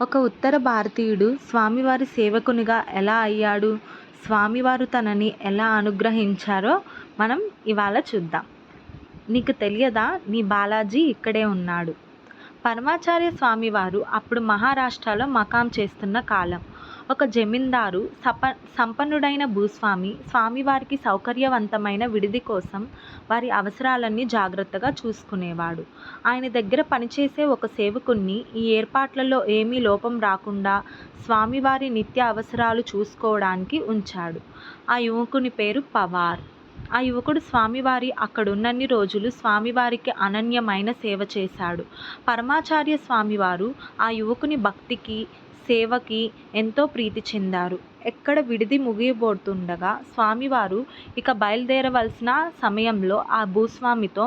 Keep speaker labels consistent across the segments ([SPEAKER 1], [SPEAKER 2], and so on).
[SPEAKER 1] ఒక ఉత్తర భారతీయుడు స్వామివారి సేవకునిగా ఎలా అయ్యాడు? స్వామివారు తనని ఎలా అనుగ్రహించారో మనం ఇవాళ చూద్దాం. నీకు తెలియదా? నీ బాలాజీ ఇక్కడే ఉన్నాడు. పరమాచార్య స్వామివారు అప్పుడు మహారాష్ట్రలో మకాం చేస్తున్న కాలం. ఒక జమీందారు సప సంపన్నుడైన భూస్వామి స్వామివారికి సౌకర్యవంతమైన విడిది కోసం వారి అవసరాలన్నీ జాగ్రత్తగా చూసుకునేవాడు. ఆయన దగ్గర పనిచేసే ఒక సేవకుణ్ణి ఈ ఏర్పాట్లలో ఏమీ లోపం రాకుండా స్వామివారి నిత్య అవసరాలు చూసుకోవడానికి ఉంచాడు. ఆ యువకుని పేరు పవార్. ఆ యువకుడు స్వామివారి అక్కడున్నన్ని రోజులు స్వామివారికి అనన్యమైన సేవ చేశాడు. పరమాచార్య స్వామివారు ఆ యువకుని భక్తికి సేవకి ఎంతో ప్రీతి చెందారు. ఎక్కడ విడిది ముగియబోతుండగా స్వామివారు ఇక బయలుదేరవలసిన సమయంలో ఆ భూస్వామితో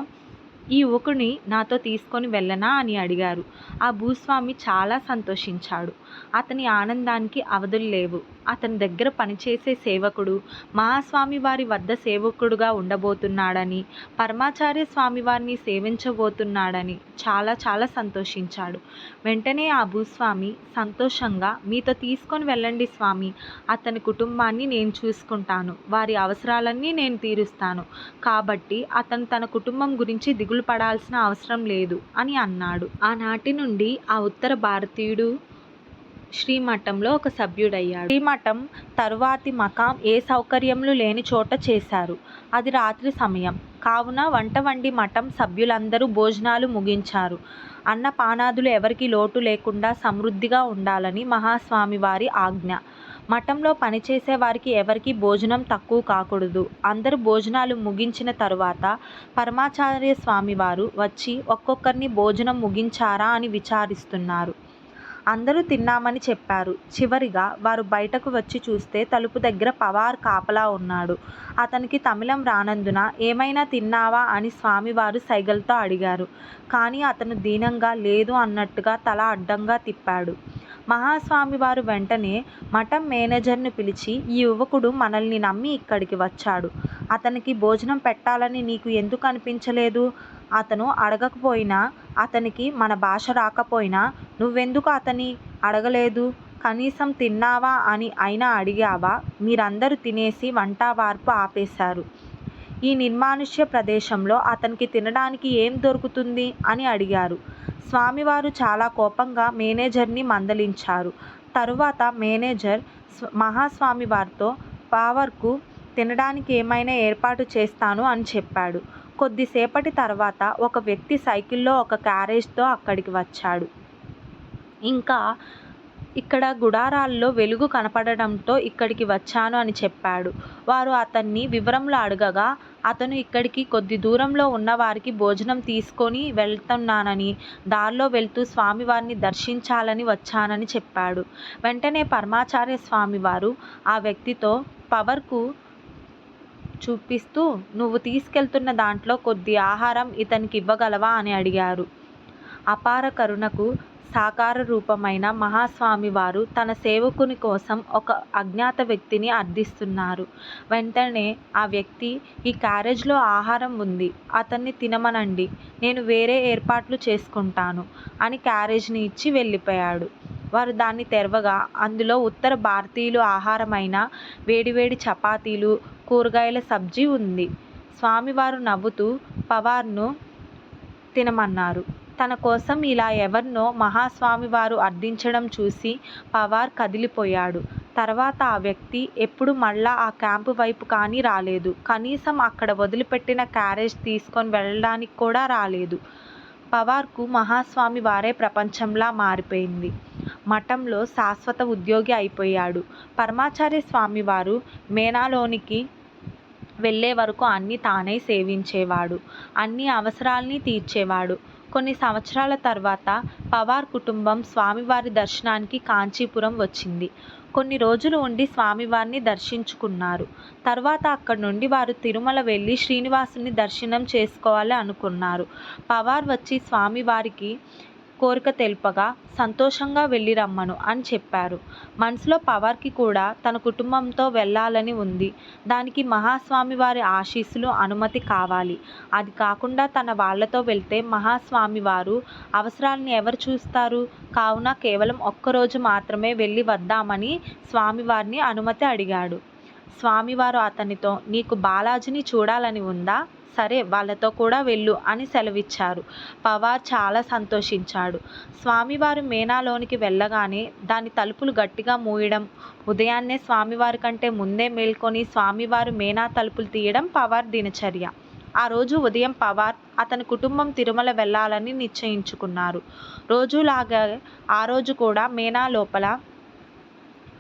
[SPEAKER 1] ఈ యువకుని నాతో తీసుకొని వెళ్ళనా అని అడిగారు. ఆ భూస్వామి చాలా సంతోషించాడు. అతని ఆనందానికి అవధులు లేవు. అతని దగ్గర పనిచేసే సేవకుడు మహాస్వామి వారి వద్ద సేవకుడుగా ఉండబోతున్నాడని పరమాచార్య స్వామి వారిని సేవించబోతున్నాడని చాలా చాలా సంతోషించాడు. వెంటనే ఆ భూస్వామి సంతోషంగా మీతో తీసుకొని వెళ్ళండి స్వామి. అతని కుటుంబాన్ని నేను చూసుకుంటాను. వారి అవసరాలన్నీ నేను తీరుస్తాను. కాబట్టి అతను తన కుటుంబం గురించి దిగులు పడాల్సిన అవసరం లేదు అని అన్నాడు. ఆనాటి నుండి ఆ ఉత్తర భారతీయుడు శ్రీమఠంలో ఒక సభ్యుడయ్యాడు. శ్రీమఠం తరువాతి మకాం ఏ సౌకర్యములు లేని చోట చేశారు. అది రాత్రి సమయం. కావున వంట వండి మఠం సభ్యులందరూ భోజనాలు ముగించారు. అన్నపానాదులు ఎవరికి లోటు లేకుండా సమృద్ధిగా ఉండాలని మహాస్వామి వారి ఆజ్ఞ. మఠంలో పనిచేసే వారికి ఎవరికి భోజనం తక్కువ కాకూడదు. అందరూ భోజనాలు ముగించిన తరువాత పరమాచార్య స్వామి వారు వచ్చి ఒక్కొక్కరిని భోజనం ముగించారా అని విచారిస్తున్నారు. అందరూ తిన్నామని చెప్పారు. చివరిగా వారు బయటకు వచ్చి చూస్తే తలుపు దగ్గర పవార్ కాపలా ఉన్నాడు. అతనికి తమిళం రానందున ఏమైనా తిన్నావా అని స్వామివారు సైగలతో అడిగారు. కానీ అతను దీనంగా లేదు అన్నట్టుగా తల అడ్డంగా తిప్పాడు. మహాస్వామి వారు వెంటనే మఠం మేనేజర్ను పిలిచి ఈ యువకుడు మనల్ని నమ్మి ఇక్కడికి వచ్చాడు. అతనికి భోజనం పెట్టాలని నీకు ఎందుకు అనిపించలేదు? అతను అడగకపోయినా అతనికి మన భాష రాకపోయినా నువ్వెందుకు అతని అడగలేదు? కనీసం తిన్నావా అని అయినా అడిగావా? మీరందరూ తినేసి వంట వార్పు ఆపేశారు. ఈ నిర్మానుష్య ప్రదేశంలో అతనికి తినడానికి ఏం దొరుకుతుంది? అని అడిగారు. స్వామివారు చాలా కోపంగా మేనేజర్ని మందలించారు. తరువాత మేనేజర్ మహాస్వామి వారితో పావర్కు తినడానికి ఏమైనా ఏర్పాటు చేస్తాను అని చెప్పాడు. కొద్దిసేపటి తర్వాత ఒక వ్యక్తి సైకిల్లో ఒక క్యారేజ్తో అక్కడికి వచ్చాడు. ఇంకా ఇక్కడ గుడారాల్లో వెలుగు కనపడడంతో ఇక్కడికి వచ్చాను అని చెప్పాడు. వారు అతన్ని వివరములు అడగగా అతను ఇక్కడికి కొద్ది దూరంలో ఉన్నవారికి భోజనం తీసుకొని వెళ్తున్నానని దారిలో వెళ్తూ స్వామివారిని దర్శించాలని వచ్చానని చెప్పాడు. వెంటనే పరమాచార్య స్వామివారు ఆ వ్యక్తితో పవర్కు చూపిస్తూ నువ్వు తీసుకెళ్తున్న దాంట్లో కొద్ది ఆహారం ఇతనికి ఇవ్వగలవా? అని అడిగారు. అపార కరుణకు సాకార రూపమైన మహాస్వామి వారు తన సేవకుని కోసం ఒక అజ్ఞాత వ్యక్తిని అర్థిస్తున్నారు. వెంటనే ఆ వ్యక్తి ఈ క్యారేజ్లో ఆహారం ఉంది అతన్ని తినమనండి నేను వేరే ఏర్పాట్లు చేసుకుంటాను అని క్యారేజ్ని ఇచ్చి వెళ్ళిపోయాడు. వారు దాన్ని తెరవగా అందులో ఉత్తర భారతీయులు ఆహారమైన వేడివేడి చపాతీలు కూరగాయల సబ్జీ ఉంది. స్వామివారు నవ్వుతూ పవార్ను తినమన్నారు. తన కోసం ఇలా ఎవరినో మహాస్వామివారు అర్థించడం చూసి పవార్ కదిలిపోయాడు. తర్వాత ఆ వ్యక్తి ఎప్పుడు మళ్ళా ఆ క్యాంపు వైపు కానీ రాలేదు. కనీసం అక్కడ వదిలిపెట్టిన క్యారేజ్ తీసుకొని వెళ్ళడానికి కూడా రాలేదు. పవార్కు మహాస్వామి వారే ప్రపంచంలా మారిపోయింది. మఠంలో శాశ్వత ఉద్యోగి అయిపోయాడు. పరమాచార్య స్వామివారు మేనాలోనికి వెళ్ళే వరకు అన్నీ తానే సేవించేవాడు. అన్ని అవసరాల్ని తీర్చేవాడు. కొన్ని సంవత్సరాల తర్వాత పవార్ కుటుంబం స్వామివారి దర్శనానికి కాంచీపురం వచ్చింది. కొన్ని రోజులు ఉండి స్వామివారిని దర్శించుకున్నారు. తర్వాత అక్కడి నుండి వారు తిరుమల వెళ్ళి శ్రీనివాసుని దర్శనం చేసుకోవాలి అనుకున్నారు. పవార్ వచ్చి స్వామివారికి కోరిక తెలుపగా సంతోషంగా వెళ్ళి రమ్మను అని చెప్పారు. మనసులో పవర్కి కూడా తన కుటుంబంతో వెళ్ళాలని ఉంది. దానికి మహాస్వామి వారి ఆశీస్సులు అనుమతి కావాలి. అది కాకుండా తన వాళ్ళతో వెళ్తే మహాస్వామి వారు అవసరాలను ఎవరు చూస్తారు? కావున కేవలం ఒక్కరోజు మాత్రమే వెళ్ళి వద్దామని స్వామివారిని అనుమతి అడిగాడు. స్వామివారు అతనితో నీకు బాలాజీని చూడాలని ఉందా? సరే వాళ్ళతో కూడా వెళ్ళు అని సెలవిచ్చారు. పవార్ చాలా సంతోషించాడు. స్వామివారు మేనాలోనికి వెళ్ళగానే దాని తలుపులు గట్టిగా మూయడం ఉదయాన్నే స్వామివారి కంటే ముందే మేల్కొని స్వామివారు మేనా తలుపులు తీయడం పవార్ దినచర్య. ఆ రోజు ఉదయం పవార్ అతని కుటుంబం తిరుమల వెళ్ళాలని నిశ్చయించుకున్నారు. రోజులాగా ఆ రోజు కూడా మేనా లోపల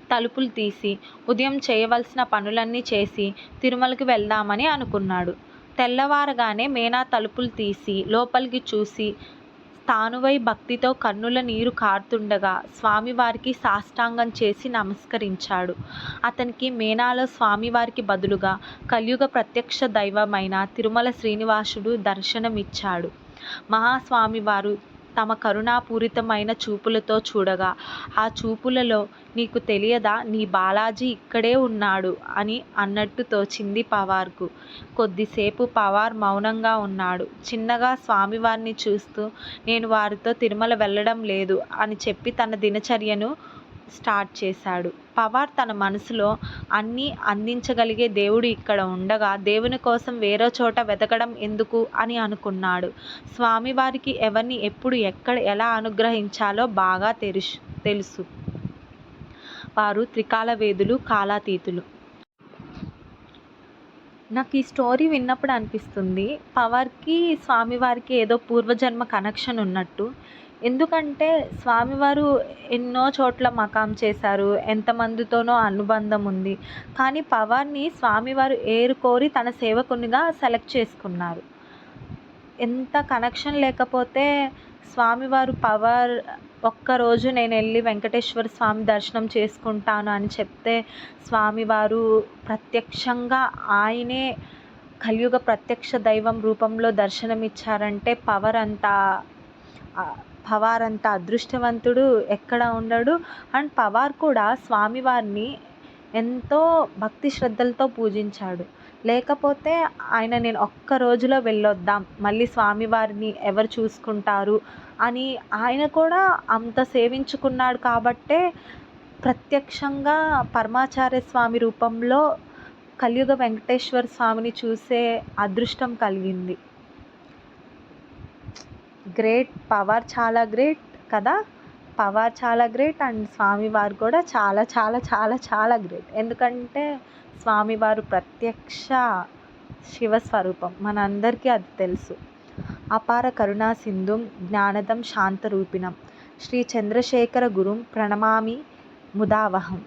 [SPEAKER 1] తలుపులు తీసి ఉదయం చేయవలసిన పనులన్నీ చేసి తిరుమలకి వెళ్దామని అనుకున్నాడు. తెల్లవారగానే మేనా తలుపులు తీసి లోపలికి చూసి తానువై భక్తితో కన్నుల నీరు కారుతుండగా స్వామివారికి సాష్టాంగం చేసి నమస్కరించాడు. అతనికి మేనాలో స్వామివారికి బదులుగా కలియుగ ప్రత్యక్ష దైవమైన తిరుమల శ్రీనివాసుడు దర్శనమిచ్చాడు. మహాస్వామివారు తమ కరుణాపూరితమైన చూపులతో చూడగా ఆ చూపులలో నీకు తెలియదా? నీ బాలాజీ ఇక్కడే ఉన్నాడు అని అన్నట్టు తోచింది పవార్కు. కొద్దిసేపు పవార్ మౌనంగా ఉన్నాడు. చిన్నగా స్వామివారిని చూస్తూ నేను వారితో తిరుమల వెళ్ళడం లేదు అని చెప్పి తన దినచర్యను స్టార్ట్ చేశాడు. పవార్ తన మనసులో అన్నీ అందించగలిగే దేవుడు ఇక్కడ ఉండగా దేవుని కోసం వేరే చోట వెతకడం ఎందుకు అని అనుకున్నాడు. స్వామివారికి ఎవరిని ఎప్పుడు ఎక్కడ ఎలా అనుగ్రహించాలో బాగా తెలుసు తెలుసు. వారు త్రికాల వేదులు కాలాతీతులు. నాకు ఈ స్టోరీ విన్నప్పుడు అనిపిస్తుంది. పవర్కి స్వామివారికి ఏదో పూర్వజన్మ కనెక్షన్ ఉన్నట్టు. ఎందుకంటే స్వామివారు ఎన్నో చోట్ల మకాం చేశారు ఎంతమందితోనో అనుబంధం ఉంది. కానీ పవార్ని స్వామివారు ఏరుకోరి తన సేవకునిగా సెలెక్ట్ చేసుకున్నారు. ఎంత కనెక్షన్ లేకపోతే స్వామివారు పవర్ ఒక్కరోజు నేను వెళ్ళి వెంకటేశ్వర స్వామి దర్శనం చేసుకుంటాను అని చెప్తే స్వామివారు ప్రత్యక్షంగా ఆయనే కలియుగ ప్రత్యక్ష దైవం రూపంలో దర్శనమిచ్చారంటే పవర్ అంతా పవార్ అంత అదృష్టవంతుడు ఎక్కడ ఉండడు. అండ్ పవార్ కూడా స్వామివారిని ఎంతో భక్తి శ్రద్ధలతో పూజించాడు. లేకపోతే ఆయన నేను ఒక్క రోజులో వెళ్ళొద్దాం మళ్ళీ స్వామివారిని ఎవరు చూసుకుంటారు అని ఆయన కూడా అంత సేవించుకున్నాడు కాబట్టే ప్రత్యక్షంగా పరమాచార్య స్వామి రూపంలో కలియుగ వెంకటేశ్వర స్వామిని చూసే అదృష్టం కలిగింది. గ్రేట్ పవర్ చాలా గ్రేట్ కదా? పవర్ చాలా గ్రేట్ అండ్ స్వామివారు కూడా చాలా చాలా చాలా చాలా గ్రేట్. ఎందుకంటే స్వామివారు ప్రత్యక్ష శివస్వరూపం మనందరికీ అది తెలుసు. అపార కరుణా సింధుం జ్ఞానదం శాంతరూపిణం. శ్రీ చంద్రశేఖర గురుం ప్రణమామి ముదావహం.